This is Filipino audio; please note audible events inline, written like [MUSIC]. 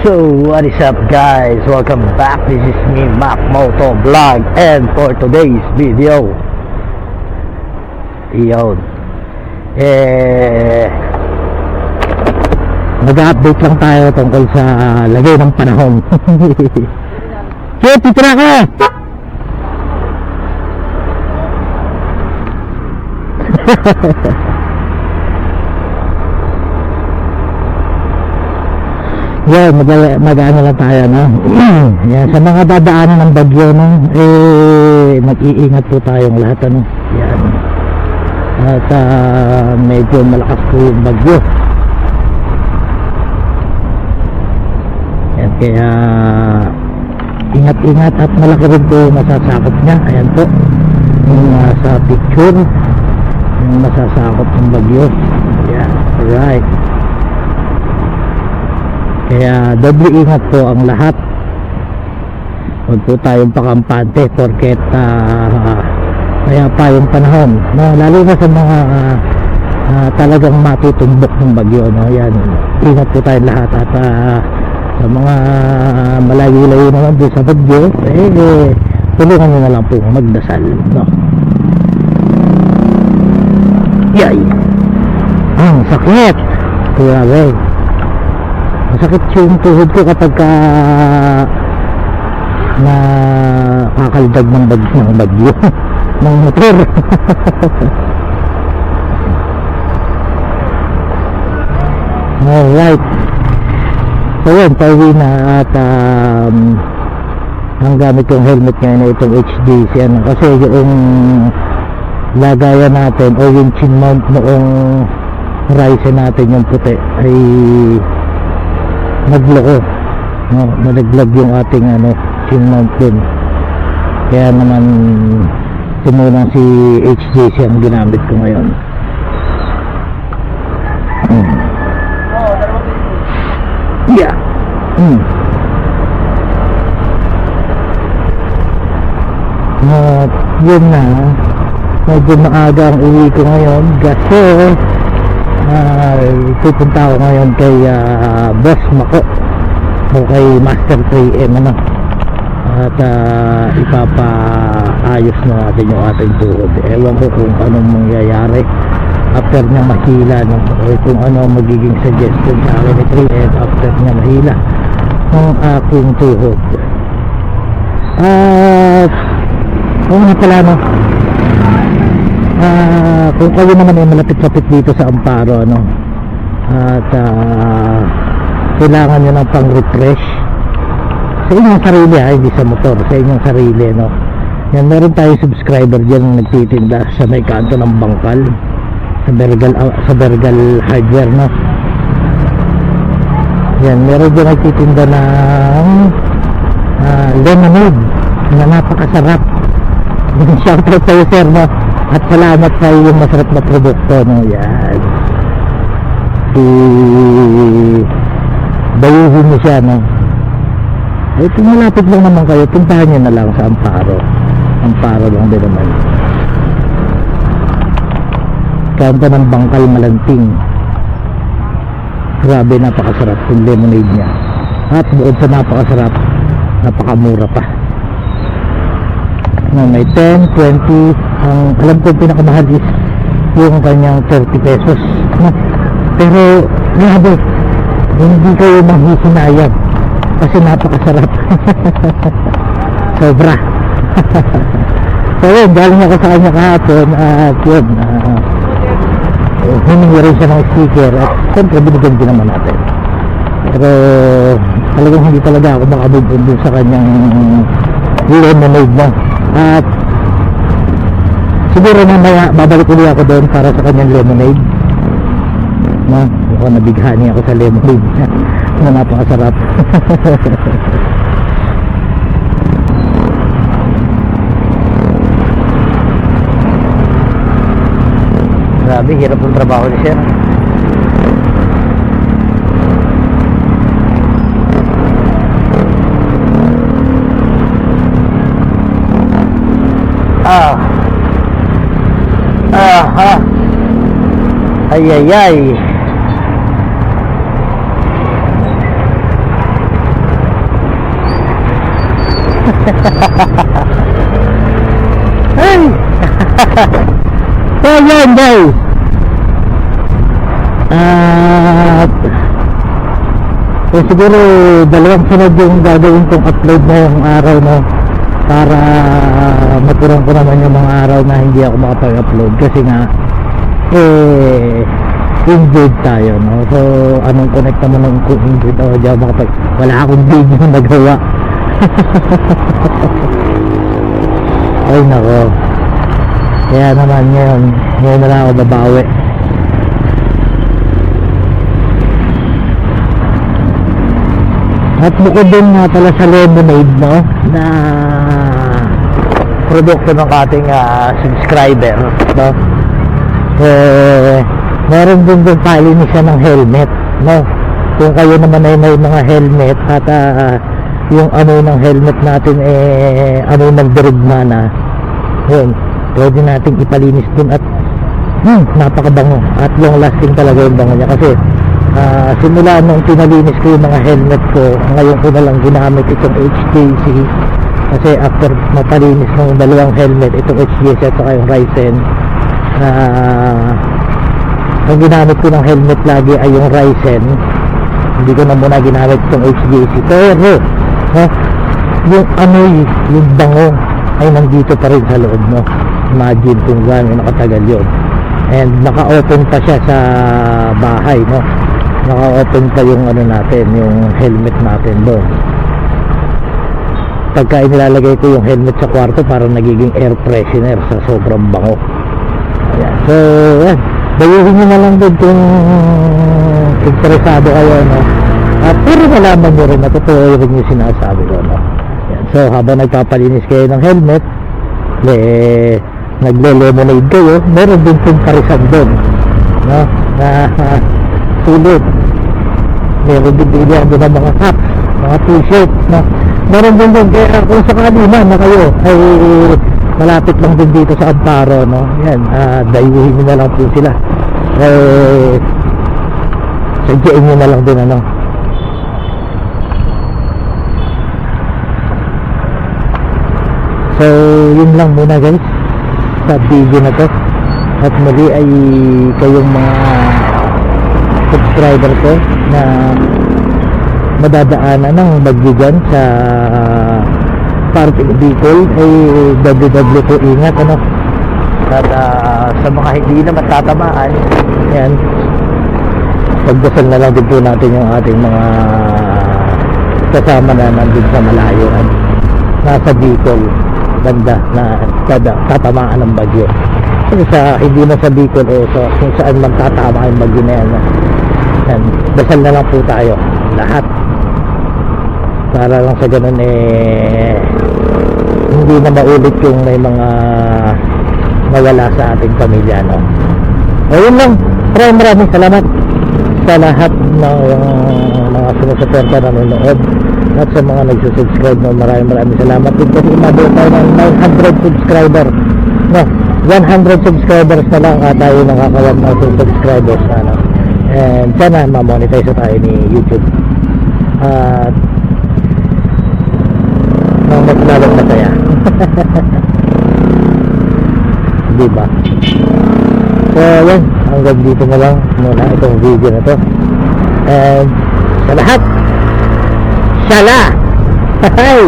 So, what is up guys? Welcome back. This is me, Mac Moto Vlog. And for today's video, iyon, eh, nag-update lang tayo tungkol sa lagay ng panahon. [LAUGHS] Kaya, titira ka! [LAUGHS] Yan, mag mag-ano lang tayo, no? [CLEARS THROAT] Yan, sa mga dadaanan ng bagyo, no? Eh, mag-iingat po tayong lahat, ano? Yan. At ah, medyo malakas po yung bagyo. Yan, kaya ingat-ingat at malaki rin po masasakop niya. Ayan po. Yung nasa picture, yung masasakop ng bagyo. Yan, alright. Kaya doble ingat po ang lahat. Huwag po tayong pakampante porket uh, kaya pa yung panahon. No? Lalo na sa mga ah, ah, talagang matutumbok ng bagyo. No? Yan. Ingat po tayong lahat at ah, sa mga malayo-layo naman doon sa bagyo, eh, eh tulungan nyo na lang po magdasal. No? Yay! Ang sakit! Grabe! Masakit yung tuhod ko kapag ka na kakaldag ng bag ng bagyo. [LAUGHS] Ng motor. [LAUGHS] Alright. So yun pauwi na at um, ang gamit kong helmet ngayon ay itong HDC ano, kasi yung lagayan natin o yung chin mount noong Ryzen natin yung puti ay nagloko no, nalaglag yung ating ano chin mount dun kaya naman simulang si HJC ang ginamit ko ngayon. Hmm. yeah. Hmm. at yun na medyo maaga ang uwi ko ngayon. Kasi uh, pupunta ako ngayon kay uh, Boss Mako. O kay Master 3M ano? At uh, ipapaayos na natin yung ating tuhod. Ewan ko kung anong mangyayari after niya mahila no? o kung ano magiging suggestion sa akin ni 3M after niya mahila ng aking tuhod. At uh, nga pala no Ah, kung kayo naman ay malapit-lapit dito sa Amparo ano at ah, kailangan nyo ng pang refresh sa inyong sarili ha, hindi sa motor sa inyong sarili no yan meron tayong subscriber dyan na nagtitinda sa may kanto ng bangkal sa Bergal, ah, sa Bergal hardware no. Yan meron dyan nagtitinda ng ah, lemonade na napakasarap. [LAUGHS] Shoutout sa'yo sir no at salamat sa iyong masarap na produkto no yan si bayuhin niyo siya no? Ay kung malapit lang naman kayo puntahan niyo na lang sa Amparo. Amparo lang din naman. Kanta ng Bangkal Malanting. Grabe napakasarap. Yung lemonade niya. At bukod sa napakasarap napakamura pa no, may 10, 20 ang alam ko pinakamahal is yung kanyang 30 pesos. No? pero grabe hindi kayo mahihinayang kasi napakasarap. [LAUGHS] Sobra. [LAUGHS] So yun galing ako sa kanya kahapon at yun uh, humingi rin siya ng sticker at siyempre binigyan din naman natin. Pero talagang hindi talaga ako makabubun dun sa kanyang lemonade no at siguro mamaya babalik ulit ako doon para sa kanyang lemonade. No mukhang nabighani ako sa lemonade na napakasarap. [LAUGHS] Grabe hirap ng trabaho ni sir Ah. Aha. Ay, ay, ay. [LAUGHS] ay! [LAUGHS] Oh, Ayan, bay! At... Eh, siguro dalawang sunod yung gagawin kong upload na yung araw na para maturan ko naman yung mga araw na hindi ako makapag-upload. Kasi nga eh injured tayo no? So anong connect naman ng kung injured ako di ako makapag wala akong video na nagawa. [LAUGHS] Ay nako. Kaya naman ngayon ngayon na lang ako babawi at bukod din nga pala sa lemonade no? Na produkto ng ating ah, subscriber no? Eh meron din din palinisan ng helmet no? Kung kayo naman ay may mga helmet at ah, yung ano ng helmet natin eh ano ng dirigma na yun pwede nating ipalinis din at hmm, napakabango. At long lasting talaga yung bango niya. Kasi ah, simula nung pinalinis ko yung mga helmet ko ngayon ko na lang ginamit itong HTC kasi after mapalinis ng dalawang helmet itong HTC at saka yung Ryzen na ang ginamit ko ng helmet lagi ay yung Ryzen. Hindi ko na muna ginamit itong HTC pero no, yung amoy yung bango ay nandito pa rin sa loob no imagine kung gaano nakatagal yun. And naka-open pa siya sa bahay no naka-open pa yung ano natin yung helmet natin doon. Pagka inilalagay ko yung helmet sa kwarto parang nagiging air freshener sa sobrang bango. Ayan. so yan bayuhin nyo na lang din kung interesado kayo no? At pero malaman nyo rin na totoo rin yung sinasabi ko no? Ayan. so habang nagpapalinis kayo ng helmet eh nagle-lemonade kayo meron din pong parisan doon no? Na [LAUGHS] sulit meron din bilihan doon ng mga caps mga t-shirt no? Meron din doon kaya kung sakali man na kayo ay malapit lang din dito sa Amparo no? Yan uh, dayuhin nyo na lang po sila. Eh sadyain nyo na lang din ano? So yun lang muna guys sa video na to. At muli ay kayong mga subscriber ko na madadaanan ng bagyo dyan sa parting Bicol ay WW po ingat ano? At ah, sa mga hindi na matatamaan yan. Pagdasal na lang din po natin yung ating mga kasama na nandun sa malayo at nasa Bicol. Banda na tada, tatamaan ng bagyo. Kasi sa hindi na sa Bicol o sa kung saan man tatama yung bagyo na yan? Yan dasal na lang po tayo lahat. Para lang sa ganun eh hindi na maulit yung may mga nawala sa ating pamilya no? Ayun lang. Maraming maraming salamat sa lahat ng mga sumusuporta na nanonood at sa mga nagsusubscribe no, maraming maraming salamat. Din kasi umabot tayo ng 900 subscriber. No 100 subscribers na lang at tayo nakakawag na subscribers na no and sana ma-monetize na tayo ni YouTube. At ng mas lalong masaya. [LAUGHS] Diba? So yan. Hanggang dito na lang muna itong video na to. And sa lahat sala [LAUGHS] hey